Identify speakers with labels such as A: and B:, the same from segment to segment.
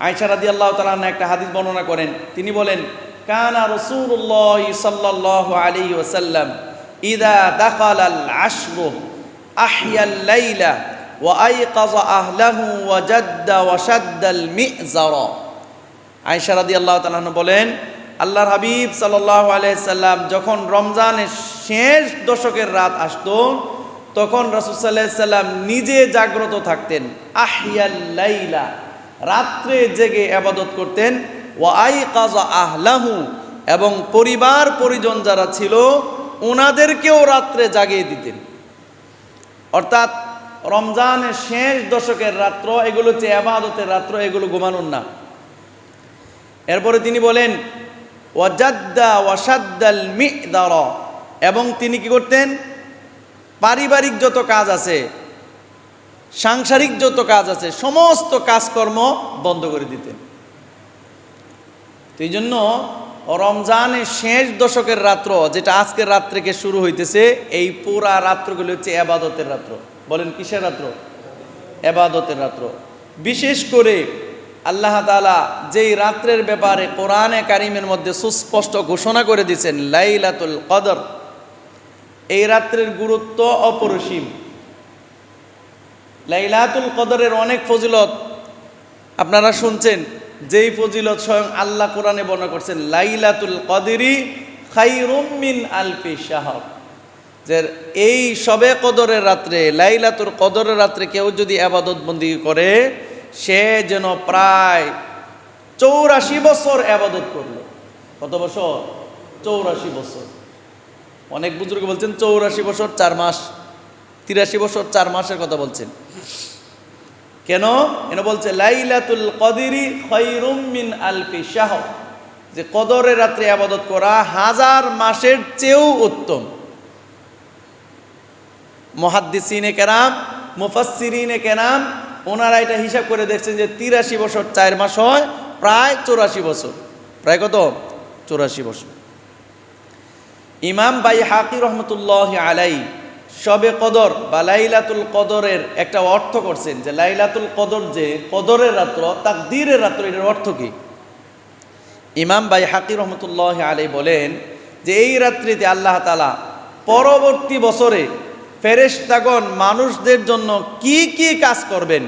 A: আয়সা রাদি আল্লাহ তালা একটা হাদিস বর্ণনা করেন তিনি বলেন কানা রসুল্লাহ সাল্লাহ আলী ওসাল্লাম ইদা দাখাল আল আশরু আহিয়াল লাইলা وأيقظ أهله وجد وشد المئزر আয়সা রাদি আল্লাহ তালন বলেন আল্লাহর হাবিব সাল্লাহ আলাইসাল্লাম যখন রমজানের শেষ দশকের রাত আসতো তখন রসুসাল্লাহ সাল্লাম নিজে জাগ্রত থাকতেন আহিয়াল্লাইলা রাত্রে জেগে আবাদত করতেন। ও আই কাজা আহলাহু, এবং পরিবার পরিজন যারা ছিল ওনাদেরকেও রাত্রে জাগিয়ে দিতেন। অর্থাৎ রমজানের শেষ দশকের রাত্র, এগুলো হচ্ছে আবাদতের রাত্র, এগুলো ঘুমানোর না। এরপরে তিনি বলেন ওয়াজাদ্দা ওয়াসাদ্দাল মিদার। এবং তিনি কি করতেন? পারিবারিক যত কাজ আছে সাংসারিক যত কাজ আছে, সমস্ত কাজকর্ম বন্ধ করে দিতেন এই জন্য রমজানের শেষ দশকের রাত্র, যেটা আজকের রাত থেকে শুরু হইতেছে, এই পুরা রাত্রগুলি হচ্ছে এবাদতের রাত্র। বলেন, কিসের রাত্র? এবাদতের রাত্র। বিশেষ করে আল্লাহ তালা যেই রাত্রের ব্যাপারে কোরআনে কারিমের মধ্যে সুস্পষ্ট ঘোষণা করে দিয়েছেন, লাইলাতুল কদর। এই রাত্রের গুরুত্ব অপরিসীম। লাইলাতুল কদরের অনেক ফজিলত আপনারা শুনছেন, যেই ফজিলত স্বয়ং আল্লাহ কোরআনে বর্ণনা করছেন, লাইলাতুল কদরি খাইরুম মিন আলফি শাহর। যে এই সবে কদরের রাত্রে, লাইলাতুল কদরের রাত্রে কেউ যদি আবাদত বন্দি করে, সে যেন প্রায় চৌরাশি বছর আবাদত করল। কত বছর? চৌরাশি বছর। অনেক বুজুর্গ বলছেন, চৌরাশি বছর চার মাস। তিরাশি বছর, চার মাসের কথা বলছেন। কেন? এন বলছে, লাইলাতুল কদিরি খৈরুম মিন আলফি শাহ যে কদরের রাত্রে আবাদত করা হাজার মাসের চেয়েও উত্তম। মহাদ্দিসিনে কেরাম, মুফাসসিরিনে কেরাম, ওনারা এটা হিসাব করে দেখছেন যে তিরাশি বছর, চার মাস হয়, প্রায় চৌরাশি বছর। প্রায় কত? চৌরাশি বছর। ইমাম বাই হাকি রহমতুল্লাহ আলাই সবে কদর বা লাইলাতুল কদরের একটা অর্থ করছেন যে লাইলাতুল কদর যে কদরের রাত্র, তাকদীরের রাত্র, এটার অর্থ কি? ইমাম বাই হাকি রহমতুল্লাহ আলাই বলেন যে এই রাত্রিতে আল্লাহ তালা পরবর্তী বছরে ফেরেশতাগণ মানুষদের জন্য কি কি কাজ করবেন?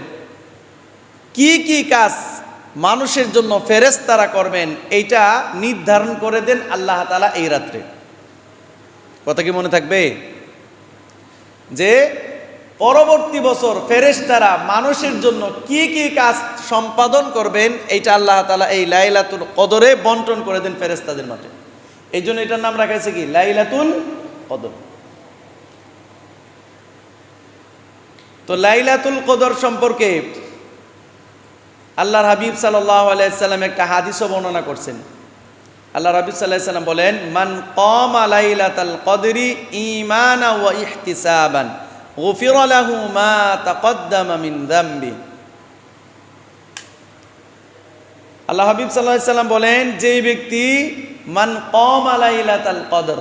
A: কি কি কাজ মানুষের জন্য ফেরেশতারা করবেন? এইটা নির্ধারণ করে দেন আল্লাহ তালা এই রাত্রে। কথা কি মনে থাকবে? যে পরবর্তী বছর ফেরেশতারা মানুষের জন্য কি কি কাজ সম্পাদন করবেন, এইটা আল্লাহ তালা এই লাইলাতুল কদরে বন্টন করে দেন ফেরেশতাদের মাঠে। এই জন্য এটার নাম রাখা হয়েছে কি? লাইলাতুল কদর। তো লাইলাতুল কদর সম্পর্কে আল্লাহর হাবিব সাল্লাহ আলাইসাল্লাম একটা হাদিসও বর্ণনা করছেন। আল্লাহ রাবিব সাল্লাহ সাল্লাম বলেন, মান কম আলাইলাতাল কদরি ইমানা ওয়া ইহতিসাবান, গুফির লাহু মা তাকদ্দামা দামবি। আল্লাহ হাবিব সাল্লাহ সাল্লাম বলেন, যেই ব্যক্তি মান কম আলাইলাতাল কদর,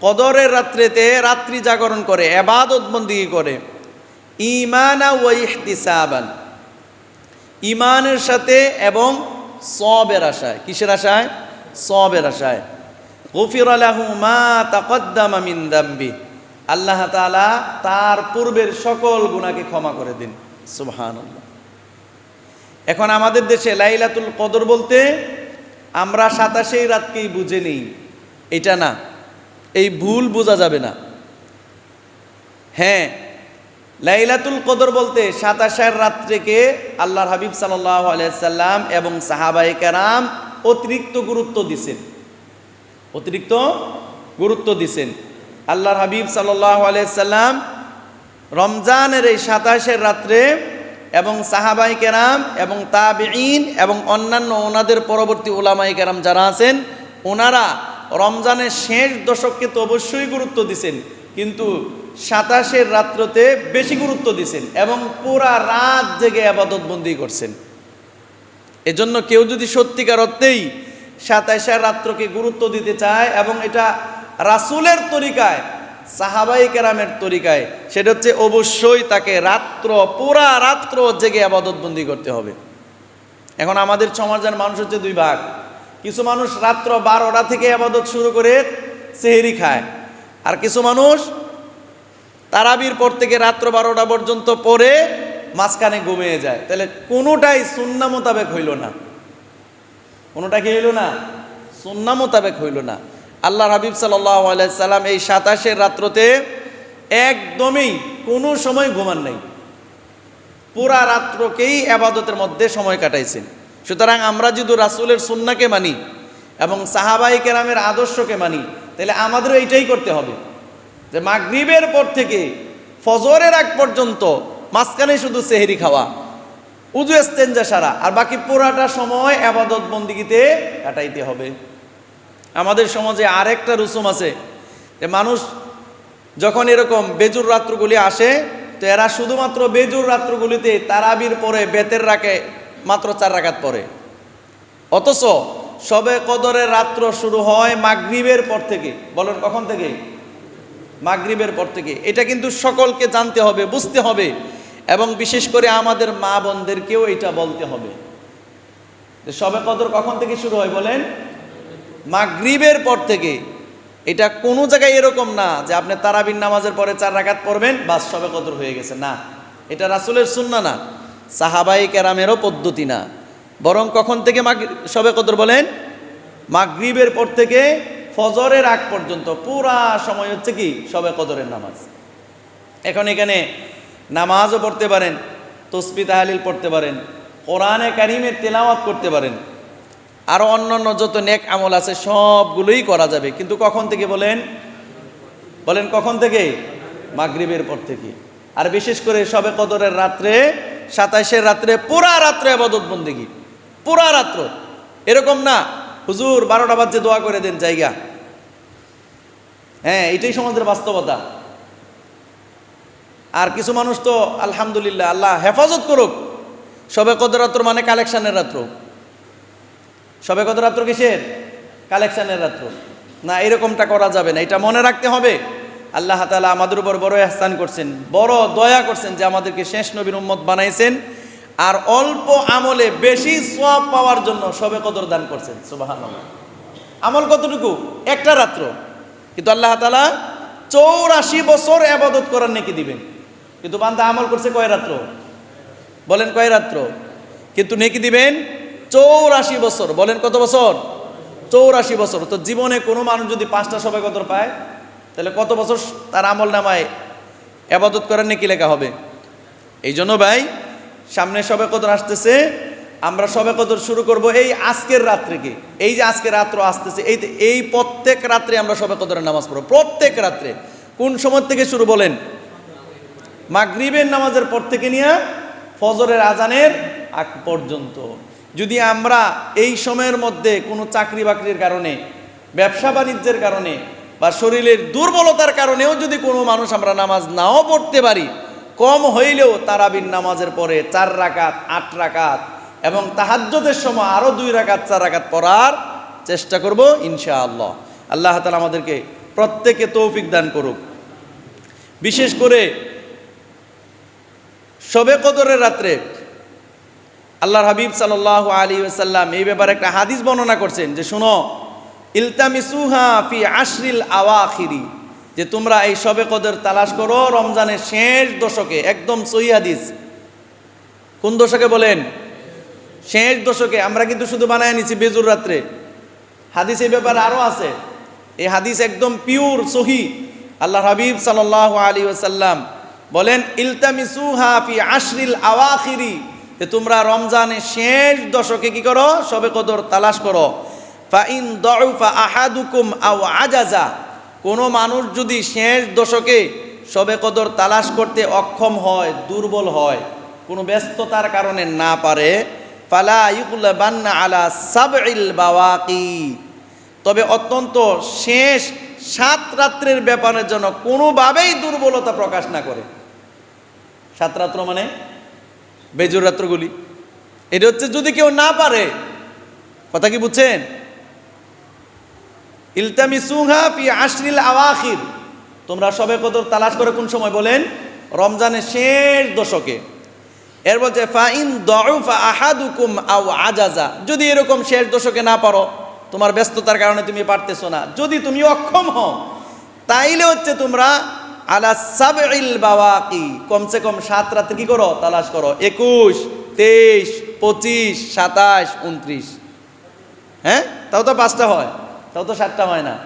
A: কদরের রাত্রেতে রাত্রি জাগরণ করে, এবাদত বন্দি করে ইমানা ওয়া ইহতিসাবান ইমানের সাথে এবং সবের আশায়। কিসের আশায়? সবের আশায়। গফির আলাহু মা তাকদ্দামা মিন দাম্বি। আল্লাহ তাআলা তার পূর্বের সকল গুনাহকে ক্ষমা করে দিন। সুবহানাল্লাহ। এখন আমাদের দেশে লাইলাতুল কদর বলতে আমরা সাতাশেই রাতকেই বুঝে নেই। এটা না। এই ভুল বোঝা যাবে না। হ্যাঁ লাইলাতুল কদর বলতে সাতাশের রাত্রিকে আল্লাহর হাবিব সাল্লাহ আলাইসাল্লাম এবং সাহাবাই কারাম অতিরিক্ত গুরুত্ব দিছেন। অতিরিক্ত গুরুত্ব দিছেন। আল্লাহর হাবিব সাল্লাহ আলাইসাল্লাম রমজানের এই সাতাশের রাত্রে এবং সাহাবাই কেরাম এবং তাবিঈন এবং অন্যান্য ওনাদের পরবর্তী ওলামাই কেরাম যারা আছেন, ওনারা রমজানের শেষ দশককে তো অবশ্যই গুরুত্ব দিছেন, কিন্তু সাতাশের রাত্রতে বেশি গুরুত্ব দিছেন এবং পুরা রাত জেগে আবাদত বন্দি করছেন। এজন্য কেউ যদি সত্যিকার অর্থেই সাতাশের রাত্রকে গুরুত্ব দিতে চায় এবং এটা রাসুলের তরিকায়, সাহাবাই কেরামের তরিকায়, সেটা হচ্ছে অবশ্যই তাকে রাত্র, পুরা রাত্র জেগে আবাদত বন্দি করতে হবে। এখন আমাদের সমাজের মানুষ হচ্ছে দুই ভাগ। কিছু মানুষ রাত্র বারোটা থেকে আবাদত শুরু করে সেহেরি খায়, আর কিছু মানুষ তারাবির পর থেকে রাত্র বারোটা পর্যন্ত পরে মাঝখানে ঘুমিয়ে যায়। তাহলে কোনোটাই সুন্না মোতাবেক হইল না। কোনোটা কি হইল না? সুন্না মোতাবেক হইল না। আল্লাহ হাবিব সাল্লাম এই সাতাশের রাত্রতে একদমই কোনো সময় ঘুমান নাই। পুরা রাত্রকেই আবাদতের মধ্যে সময় কাটাইছেন। সুতরাং আমরা যদি রাসুলের সুন্নাকে মানি এবং সাহাবাই কেরামের আদর্শকে মানি, তাহলে আমাদেরও এইটাই করতে হবে। যে মাগরিবের পর থেকে ফজরের আগ পর্যন্ত মাঝখানে শুধু সেহেরি খাওয়া। উজু এস্তেঞ্জা সারা, আর বাকি পুরাটা সময় আবাদত বন্দিগিতে কাটাইতে হবে। আমাদের সমাজে আরেকটা রুসুম আছে, যে মানুষ যখন এরকম বেজুর রাত্রগুলি আসে, তো এরা শুধুমাত্র বেজুর রাত্রগুলিতে তারাবির পরে বেতের রাখে মাত্র চার রাকাত পরে অথচ সবে কদরের রাত্র শুরু হয় মাগরিবের পর থেকে। বলেন কখন থেকে? মাগরিবের পর থেকে। এটা কিন্তু সকলকে জানতে হবে, বুঝতে হবে। এবং বিশেষ করে আমাদের মা বোনদেরকেও এটা বলতে হবে। সবে কদর কখন থেকে শুরু হয় বলেন? মাগরিবের পর থেকে। এটা কোনো জায়গায় এরকম না যে আপনি তারাবিন নামাজের পরে চার রাকাত পড়বেন, বাস সবে কদর হয়ে গেছে। না, এটা রাসুলের সুন্না না, সাহাবাই ক্যারামেরও পদ্ধতি না। বরং কখন থেকে মাগ সবে কদর বলেন? মাগরিবের পর থেকে ফজরের আগ পর্যন্ত। পুরা সময় হচ্ছে কি? সবে কদরের নামাজ। এখন এখানে নামাজও পড়তে পারেন, তসবি তাহালিল পড়তে পারেন, কোরআনে কারিমের তেলাওয়াত করতে পারেন। আরও অন্যান্য যত নেক আমল আছে, সবগুলোই করা যাবে। কিন্তু কখন থেকে বলেন? বলেন কখন থেকে? মাগরিবের পর থেকে। আর বিশেষ করে সবে কদরের রাত্রে, সাতাইশের রাত্রে, পুরা রাত্রে আবাদত বন্দিগি। পুরা রাত্র। এরকম না, হুজুর বারোটা বাজে দোয়া করে দেন জায়গা। হ্যাঁ এটাই সমাজের বাস্তবতা। আর কিছু মানুষ তো, আলহামদুলিল্লাহ, আল্লাহ হেফাজত করুক। সবে কদর রাত্র মানে কালেকশনের রাত্র। সবে কত রাত্র কিসের? কালেকশনের রাত্র। না, এরকমটা করা যাবে না। এটা মনে রাখতে হবে। আল্লাহ তালা আমাদের উপর বড় এহসান করছেন, বড় দয়া করছেন যে আমাদেরকে শেষ নবীর উম্মত বানাইছেন আর অল্প আমলে বেশি সব পাওয়ার জন্য সবে কদর দান করছেন। সুবাহান আমল কতটুকু? একটা রাত্র। কিন্তু আল্লাহ তালা চৌরাশি বছর আবাদত করার নেকি দিবেন। কিন্তু বান্দা আমল করছে কয় রাত্র? বলেন কয় রাত্র? কিন্তু নেকি দিবেন? চৌরাশি বছর। বলেন কত বছর? চৌরাশি বছর। তো জীবনে কোনো মানুষ যদি পাঁচটা সবাই কত পায়, তাহলে কত বছর তার আমল নামায়? আবাদত করার নেকি লেখা হবে। এই জন্য ভাই, সামনে সবে কদর আসতেছে, আমরা সবে কদর শুরু করব এই আজকের রাত্রিকে। এই যে আজকে রাত্র আসতেছে, এই এই প্রত্যেক রাত্রে আমরা সবে কদরের নামাজ পড়ব। প্রত্যেক রাত্রে। কোন সময় থেকে শুরু বলেন? মাগরিবের নামাজের পর থেকে নিয়ে ফজরের আজানের আগ পর্যন্ত। যদি আমরা এই সময়ের মধ্যে কোনো চাকরি বাকরির কারণে, ব্যবসা বাণিজ্যের কারণে বা শরীরের দুর্বলতার কারণেও যদি কোনো মানুষ আমরা নামাজ নাও পড়তে পারি, কম হইলেও তারাবিন নামাজের পরে চার রাকাত, আট রাকাত এবং তাহাজ্যদের সময় আরও দুই রাকাত, চার রাকাত পড়ার চেষ্টা করব ইনশাআল্লাহ। আল্লাহ তালা আমাদেরকে প্রত্যেকে তৌফিক দান করুক। বিশেষ করে শবে কদরের রাত্রে আল্লাহর হাবিব সাল্লাহ আলী সাল্লাম এই ব্যাপারে একটা হাদিস বর্ণনা করছেন যে শোনো, ইলতামিসুহা ফি আশরিল আওয়াখিরি, যে তোমরা এই সবে কদর তালাশ করো রমজানের শেষ দশকে, একদম সহি হাদিস। কোন দশকে বলেন? শেষ দশকে, আমরা কিন্তু শুধু বানায় নিছি বেজুর রাত্রে। হাদিস এই ব্যাপারে আরও আছে। এই হাদিস একদম পিওর সহি। আল্লাহ হাবিব সাল্লাহ আলী ওসাল্লাম বলেন, ইলতামিসুহা ফি আশরিল আওয়াখিরি। যে তোমরা রমজানের শেষ দশকে কি করো? সবে কদর তালাশ করো। ফাইন দউফা আহাদুকুম আও আজাজা। কোনো মানুষ যদি শেষ দশকে সবে কদর তালাশ করতে অক্ষম হয়, দুর্বল হয়, কোনো ব্যস্ততার কারণে না পারে, ফালা ইকুল্লা বান্না আলা সাবইল বাওয়াকি। তবে অত্যন্ত শেষ সাত রাত্রের ব্যাপারের জন্য কোনোভাবেই দুর্বলতা প্রকাশ না করে। সাত রাত্র মানে বেজুর রাত্রগুলি। এটা হচ্ছে যদি কেউ না পারে, কথা কি বুঝছেন? ইলতামিসুহা ফি আশরিল আওয়াখির। তোমরা সবে কদর তালাশ করে কোন সময় বলেন? রমজানের শেষ দশকে। এর বলছে ফাইন দউফা আহাদুকুম আও আজাজা। যদি এরকম শেষ দশকে না পারো, তোমার ব্যস্ততার কারণে তুমি পারতেছো না। যদি তুমি অক্ষম হও, তাইলে হচ্ছে তোমরা আলা সাবইল বাওয়াকি। কমসে কম সাত রাতে কি করো? তালাশ করো। একুশ, তেইশ, পঁচিশ, সাতাশ, উনত্রিশ। হ্যাঁ? তাও তো পাঁচটা হয়। তাও তো সাতটা হয় না।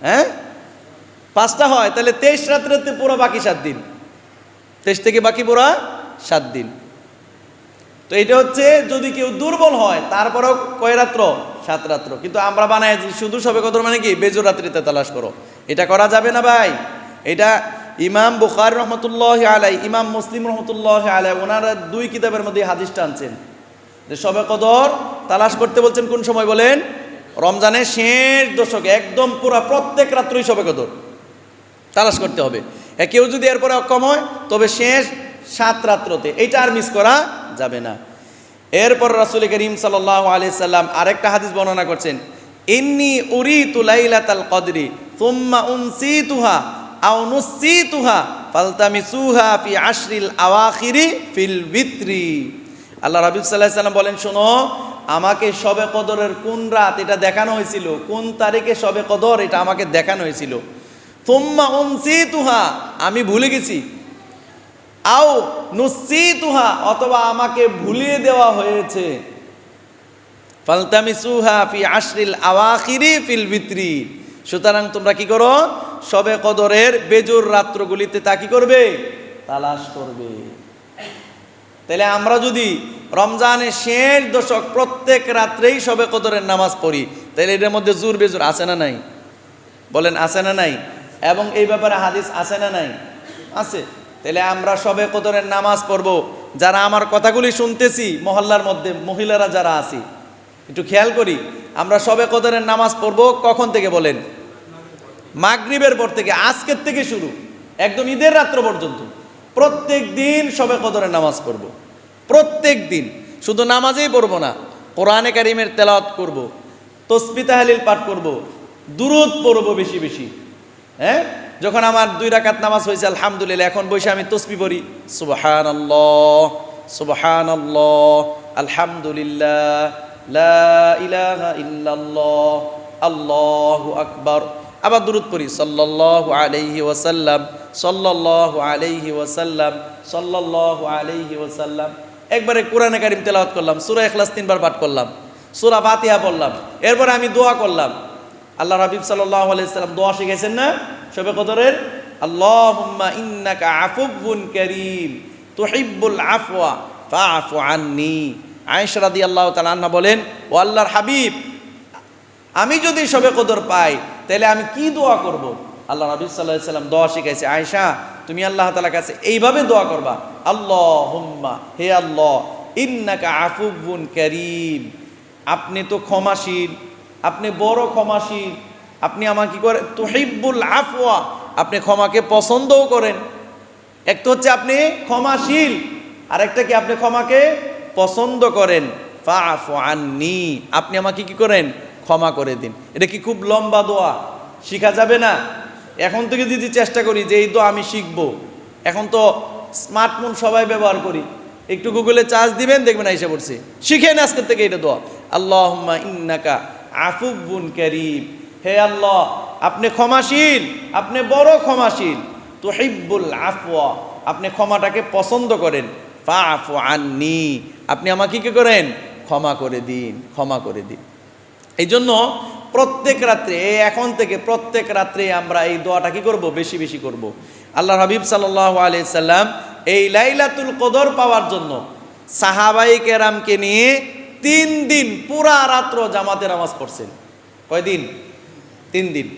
A: হ্যাঁ? পাঁচটা হয়। তাহলে তেইশ রাত্রেতে পুরো বাকি সাত দিন। তেইশ থেকে বাকি পুরা সাত দিন। তো এটা হচ্ছে যদি কেউ দুর্বল হয়, তারপরেও কয় রাত্র? সাত রাত্র। কিন্তু আমরা বানাই শুধু সবে কদর মানে কি? বেজোর রাত্রিতে তালাশ করো। এটা করা যাবে না ভাই। এটা ইমাম বুখার রহমতুল্লাহ আলাই ইমাম মুসলিম রহমতুল্লাহ আলাই ওনারা দুই কিতাবের মধ্যে হাদিস টানছেন যে সবে কদর তালাশ করতে বলছেন কোন সময় বলেন? রমজানের শেষ দশকে, একদম পুরা প্রত্যেক রাত্রই সবে কদর তালাশ করতে হবে। এ কেউ যদি এরপরে অক্ষম হয়, তবে শেষ সাত রাত্রতে, এইটা আর মিস করা যাবে না। এরপর রাসুল করিম সাল্লাহ আলি সাল্লাম আরেকটা হাদিস বর্ণনা করছেন, ইন্নি উরি তুলাইলাতাল কদরি তুম্মা উনসি তুহা আও নুসি তুহা ফালতামি সুহা ফি আশরিল আওয়াখিরি ফিল বিত্রি আল্লাহ রাবিব সাল্লাহ সাল্লাম বলেন, শোনো, আমাকে সবে কদরের কোন রাত এটা দেখানো হয়েছিল? কোন তারিখে সবে কদর এটা আমাকে দেখানো হয়েছিল? তুম্মা উনসি তুহা আমি ভুলে গেছি। আও নুসি তুহা অথবা আমাকে ভুলিয়ে দেওয়া হয়েছে। ফালতামিসুহা ফি আশরিল আওয়াখিরি ফিল বিত্রি সুতরাং তোমরা কি করো? সবে কদরের বেজোর রাত্রগুলিতে তা কি করবে? তালাশ করবে। তাহলে আমরা যদি রমজানের শেষ দশক প্রত্যেক রাত্রেই সবে কদরের নামাজ পড়ি, তাহলে এটার মধ্যে জোর বেজোর আছে না নাই? বলেন, আছে না নাই? এবং এই ব্যাপারে হাদিস আছে না নাই? আছে। তাহলে আমরা সবে কদরের নামাজ পড়ব। যারা আমার কথাগুলি শুনতেছি, মহল্লার মধ্যে মহিলারা যারা আছি, একটু খেয়াল করি। আমরা সবে কদরের নামাজ পড়ব, কখন থেকে বলেন? মাগরিবের পর থেকে, আজকের থেকে শুরু, একদম ঈদের রাত্র পর্যন্ত। প্রত্যেক দিন সবে কদরের নামাজ পড়ব। প্রত্যেক দিন, শুধু নামাজেই পড়ব না, কোরআনে কারিমের তেলাওয়াত করব, তসবি তাহালিল পাঠ করব, দুরুদ পড়ব বেশি বেশি হ্যাঁ? যখন আমার দুই রাকাত নামাজ হয়েছে, আলহামদুলিল্লাহ, এখন বসে আমি তসবি পড়ি সুবহান আল্লাহ আল্লাহ আলহামদুলিল্লাহ আল্লাহু আকবার। আবার দুরুদ পড়ি, সাল্লাল্লাহু আলাইহি ওয়াসাল্লাম, সাল্লাল্লাহু আলাইহি ওয়াসাল্লাম, সাল্লাল্লাহু আলাইহি ওয়াসাল্লাম। একবারে কোরআনে কারিম তেলাওয়াত করলাম, সূরা ইখলাস তিনবার পাঠ করলাম, সূরা ফাতিহা পড়লাম, এরপর আমি দোয়া করলাম। আল্লাহ রাবিব সাল্লাল্লাহু আলাইহি সাল্লাম দোয়া শিখেছেন না? শবে কদরের? আল্লাহুম্মা ইন্নাকা আফুবুন কারীম, তুহিব্বুল আফওয়া ফাআফু আন্নি। আয়েশা রাদিয়াল্লাহু তাআলা আনহা বলেন, ও আল্লাহর হাবিব, আমি যদি সবে কদর পাই, তাহলে আমি কি দোয়া করব? আল্লাহ নবী সাল্লাহ সাল্লাম দোয়া শিখাইছে আয়সা তুমি আল্লাহ তালার কাছে এইভাবে দোয়া করবা আল্লাহ হুম্মা হে আল্লাহ, ইন্নাকা আফুবুন করিম, আপনি তো ক্ষমাশীল, আপনি বড় ক্ষমাশীল, আপনি আমার কি করে তুহিব্বুল আফওয়া, আপনি ক্ষমাকে পছন্দও করেন একটা হচ্ছে আপনি ক্ষমাশীল আর একটা কি আপনি ক্ষমাকে পছন্দ করেন আন্নি, আপনি আমাকে কি করেন? ক্ষমা করে দিন। এটা কি খুব লম্বা দোয়া? শিখা যাবে না? এখন থেকে যদি চেষ্টা করি যে এই দোয়া আমি শিখব। এখন তো স্মার্টফোন সবাই ব্যবহার করি। একটু গুগলে চার্জ দিবেন, দেখবেন এসে পড়ছে। শিখেন আজকের থেকে এটা দোয়া। আল্লাহ ইন্নাকা আফুবুন করিম। হে আল্লাহ, আপনি ক্ষমাশীল, আপনি বড় ক্ষমাশীল। তুহিব্বুল আফওয়া। আপনি ক্ষমাটাকে পছন্দ করেন। ফাফু আন্নি। আপনি আমাকে কি করেন? ক্ষমা করে দিন, ক্ষমা করে দিন। এই জন্য প্রত্যেক রাত্রে এখন থেকে প্রত্যেক রাত্রে আমরা এই দোয়াটা কি করব? বেশি বেশি করব। আল্লাহ হাবিব সাল্লাহ সাল্লাম এই লাইলাতুল কদর পাওয়ার জন্য সাহাবাই কেরামকে নিয়ে তিন দিন পুরা রাত্র জামাতে নামাজ পড়ছেন। কয়দিন? তিন দিন।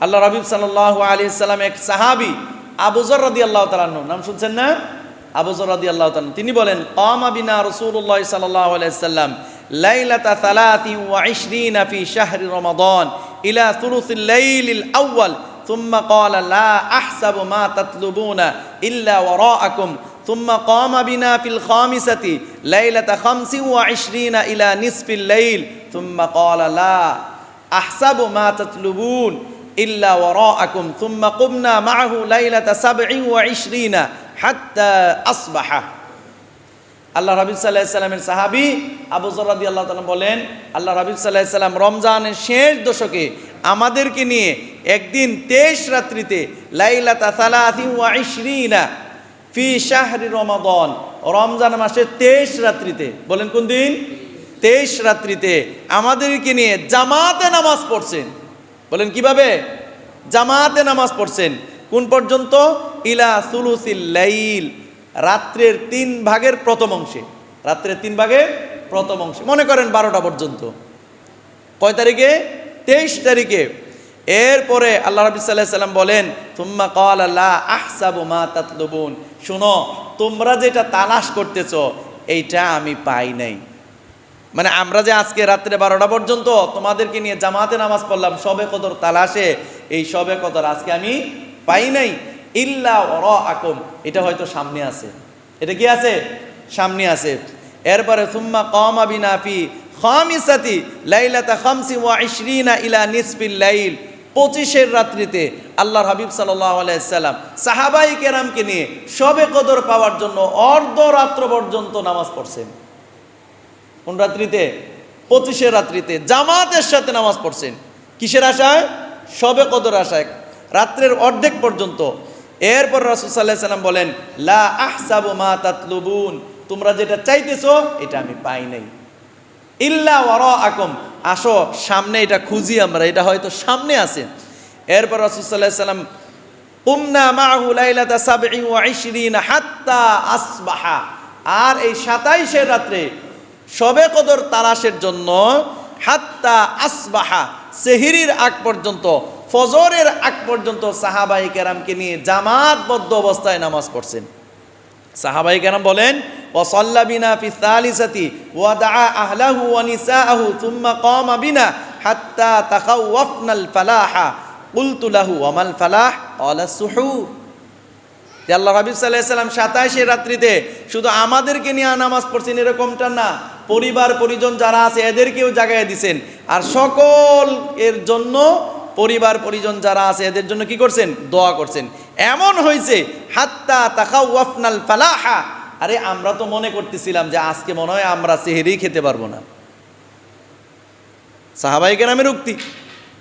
A: আল্লাহ রবিব সাল্লাহ আলী সাল্লাম এক সাহাবি আবুজর রদি আল্লাহ তালান্ন নাম শুনছেন না? আবুজর রদি আল্লাহ তালান তিনি বলেন কম আবিনা রসুল্লাহ সাল্লাহ আলাইসাল্লাম লাইলাতা সালাতি ওয়া ইশরিনা ফি শাহরি রমাদান ইলা থুলুসিল লাইলিল আউয়াল ثم قال لا أحسب ما تطلبون إلا وراءكم ثم قام بنا في الخامسة ليلة خمس وعشرين إلى نصف الليل ثم قال لا أحسب ما تطلبون إلا وراءكم ثم قمنا معه ليلة سبع وعشرين হাত্তা আসবাহা। আল্লাহ রাবিব সাল্লাহ সাল্লামের সাহাবি আবু জরাদি আল্লাহ তালা বলেন, আল্লাহ রাবিব সাল্লাহ সাল্লাম রমজানের শেষ দশকে আমাদেরকে নিয়ে একদিন তেইশ রাত্রিতে লাইলাতা সালাথি ওয়া ইশরিনা ফি শাহরি রমাদন, রমজান মাসের তেইশ রাত্রিতে, বলেন কোন দিন? তেইশ রাত্রিতে আমাদেরকে নিয়ে জামাতে নামাজ পড়ছেন। বলেন কীভাবে? জামাতে নামাজ পড়ছেন। কোন পর্যন্ত? ইলা সুলুসিল লাইল, রাত্রের তিন ভাগের প্রথম অংশে। রাত্রের তিন ভাগের প্রথম অংশে। মনে করেন বারোটা পর্যন্ত। কয় তারিখে? তেইশ তারিখে। এরপরে আল্লাহ রবি সাল্লাম বলেন তুম্মা কল আল্লাহ আহসাবু মা তাতলুবুন। শুনো, তোমরা যেটা তালাশ করতেছ, এইটা আমি পাই নাই। মানে আমরা যে আজকে রাত্রে বারোটা পর্যন্ত তোমাদেরকে নিয়ে জামাতে নামাজ পড়লাম, সবে কদর তালাশে, এই সবে কদর আজকে আমি পাই নাই। ইল্লা র আকম এটা হয়তো সামনে আছে। এটা কি আছে? সামনে আছে। এরপরে, সুম্মা কম আবিনাফি খামিসাতি লাইলাতা খামসি ওয়া ইশরিনা ইলা নিসফিল লাইল। পঁচিশের রাত্রিতে আল্লাহর হাবিব সাল্লাহ আলাইসাল্লাম সাহাবাই কেরামকে নিয়ে সবে কদর পাওয়ার জন্য অর্ধরাত্র পর্যন্ত নামাজ পড়ছেন। কোন রাত্রিতে? পঁচিশের রাত্রিতে জামাতের সাথে নামাজ পড়ছেন। কিসের আশায়? সবে কদর আশায়। রাত্রের অর্ধেক পর্যন্ত এরপর রাসুল সাল্লাহ সাল্লাম বলেন, লা আহসাবু মা তাতলুবুন। তোমরা যেটা চাইতেছো, এটা আমি পাই নাই। ইল্লা ওয়ার আকম আসো, সামনে এটা খুঁজি আমরা, এটা হয়তো সামনে আছে। এরপর রাসুল সাল্লাহ সাল্লাম, কুমনা মাহু লাইলাতা সাবঈ ওয়া ইশরিন হাত্তা আসবাহা। আর এই সাতাইশের রাত্রে সবে কদর তালাশের জন্য হাত্তা আসবাহা, সেহিরির আগ পর্যন্ত ফজরের আগ পর্যন্ত সাহাবাই কেরামকে নিয়ে জামাতবদ্ধ অবস্থায় নামাজ পড়ছেন। সাহাবাই কেরাম বলেন ফি সালিসাতি ওয়া দা আহলাহু ওয়া থুম্মা কামা বিনা হাত্তা তাখাওয়াফনাল ফালাহা। কুলতু লাহু, ওয়ামাল ফালাহ? ক্বালা সুহুর। যে আল্লাহ হাবিব সাল্লাহ সাতাইশে রাত্রিতে শুধু আমাদেরকে নিয়ে নামাজ পড়ছেন এরকমটা না, পরিবার, পরিজন যারা আছে এদেরকেও জাগায় দিছেন। আর সকল এর জন্য পরিবার, পরিজন যারা আছে, এদের জন্য কি করছেন? দোয়া করছেন। এমন হয়েছে, হাত্তা তাকা ওয়াফনাল ফালাহা। আরে, আমরা তো মনে করতেছিলাম যে আজকে মনে হয় আমরা সেহেরি খেতে পারব না। সাহাবাইকে নামের উক্তি।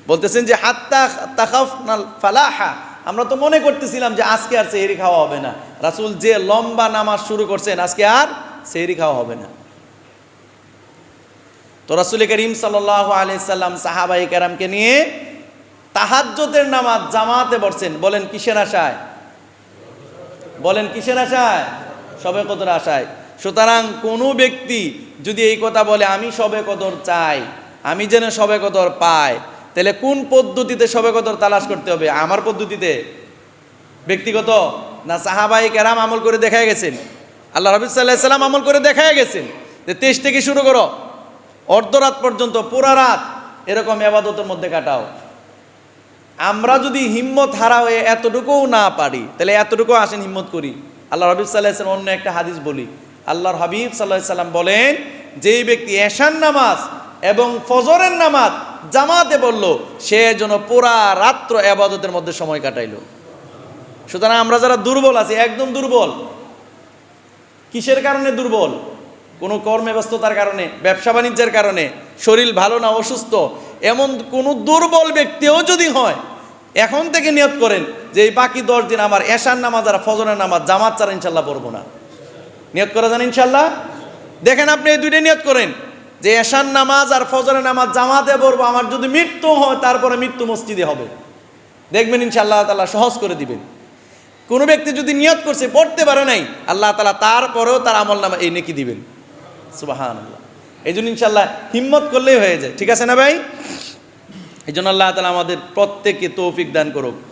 A: বলতেছেন যে, হাত্তা তাকাফনাল ফালাহা। আমরা তো মনে করতেছিলাম যে আজকে আর সেহরি খাওয়া হবে না। রাসুল যে লম্বা নামাজ শুরু করছেন, আজকে আর সেহরি খাওয়া হবে না। তো রাসুল করিম সাল্লাহ আলাইসাল্লাম সাহাবাই কারামকে নিয়ে তাহাজ্জতের নামাজ জামাতে পড়ছেন। বলেন, কিসের আশায়? বলেন, কিসের আশায়? সবে কদর আশায়। সুতরাং কোনো ব্যক্তি যদি এই কথা বলে, আমি সবে কদর চাই, আমি যেন সবে কদর পাই তাহলে কোন পদ্ধতিতে সবে কদর তালাশ করতে হবে? আমার পদ্ধতিতে? ব্যক্তিগত? না সাহাবাই কেরাম আমল করে দেখায় গেছেন? আল্লাহ রবি সাল্লাহ সাল্লাম আমল করে দেখায় গেছেন? যে তেইশ থেকে শুরু করো। অর্ধরাত পর্যন্ত, পুরা রাত এরকম আবাদতের মধ্যে কাটাও। আমরা যদি হিম্মত হারা হয়ে এতটুকুও না পারি, তাহলে এতটুকু আসেন হিম্মত করি। আল্লাহ হাবিব সাল্লাহ অন্য একটা হাদিস বলি। আল্লাহর হাবিব সাল্লাহ সাল্লাম বলেন, যেই ব্যক্তি এশান নামাজ এবং ফজরের নামাজ জামাতে বলল সে যেন পুরা রাত্র আবাদতের মধ্যে সময় কাটাইল। সুতরাং আমরা যারা দুর্বল আছি, একদম দুর্বল। কিসের কারণে দুর্বল? কোনো কর্মে ব্যস্ততার কারণে ব্যবসা বাণিজ্যের কারণে। শরীর ভালো না, অসুস্থ। এমন কোনো দুর্বল ব্যক্তিও যদি হয়, এখন থেকে নিয়ত করেন যে এই বাকি দশ দিন আমার এশার নামাজ আর ফজরের নামাজ জামাত ছাড়া ইনশাল্লাহ পড়ব না। নিয়ত করা যান ইনশাল্লাহ। দেখেন আপনি এই দুইটা নিয়ত করেন, যে এশার নামাজ আর ফজরের নামাজ জামাতে পড়ব, আমার যদি মৃত্যু হয় তারপরে মৃত্যু মসজিদে হবে। দেখবেন ইনশাল্লাহ তালা সহজ করে দিবেন। কোনো ব্যক্তি যদি নিয়ত করছে, পড়তে পারে নাই, আল্লাহ তালা তারপরেও তার আমল নামা এই নেকি দিবেন। সুবাহান আল্লাহ এই জন্য ইনশাল্লাহ হিম্মত করলেই হয়ে যায়। ঠিক আছে না ভাই? এই জন্য আল্লাহ তালা আমাদের প্রত্যেককে তৌফিক দান করুক।